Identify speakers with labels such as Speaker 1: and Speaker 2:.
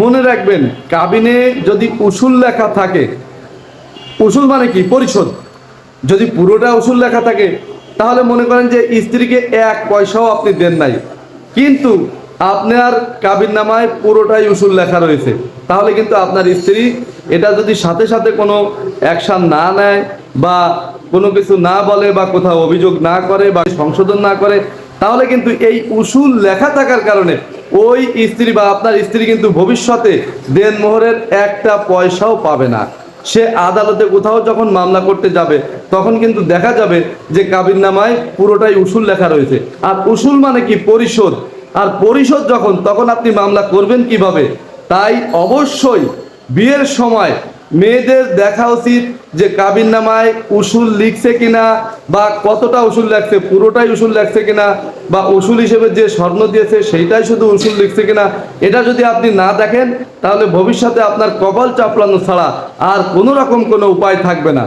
Speaker 1: মনে রাখবেন, কাবিনে যদি উসুল লেখা থাকে, উসুল মানে কি? পরিশোধ। যদি পুরোটা উসুল লেখা থাকে, তাহলে মনে করেন যে স্ত্রীকে এক পয়সাও আপনি দেন নাই। কিন্তু আপনার কাবিন নামায় পুরোটাই উসুল লেখা রয়েছে। তাহলে কিন্তু আপনার স্ত্রী এটা যদি সাথে সাথে কোনো অ্যাকশন না নেয় বা কোনো কিছু না বলে বা কোথাও অভিযোগ না করে বা সংশোধন না করে, তাহলে কিন্তু এই উসুল লেখা থাকার কারণে ওই স্ত্রী বা আপনার স্ত্রী কিন্তু ভবিষ্যতে দেনমোহরের একটা পয়সাও পাবে না। সে আদালতে কোথাও যখন মামলা করতে যাবে, তখন কিন্তু দেখা যাবে যে কাবিন নামায় পুরোটাই উসুল লেখা রয়েছে। আর উসুল মানে কি? পরিশোধ। আর পরিশোধ যখন, তখন আপনি মামলা করবেন কীভাবে? তাই অবশ্যই বিয়ের সময় মেয়েদের দেখা উচিত যে কাবিন নামায় উসুল লিখছে কিনা বা কতটা উসুল লাগছে, পুরোটাই উসুল লাগছে কিনা বা উসুল হিসেবে যে স্বর্ণ দিয়েছে সেইটাই শুধু উসুল লিখছে কিনা, এটা যদি আপনি না দেখেন, তাহলে ভবিষ্যতে আপনার কবল চাপলানো ছাড়া আর কোনো রকম কোনো উপায় থাকবে না।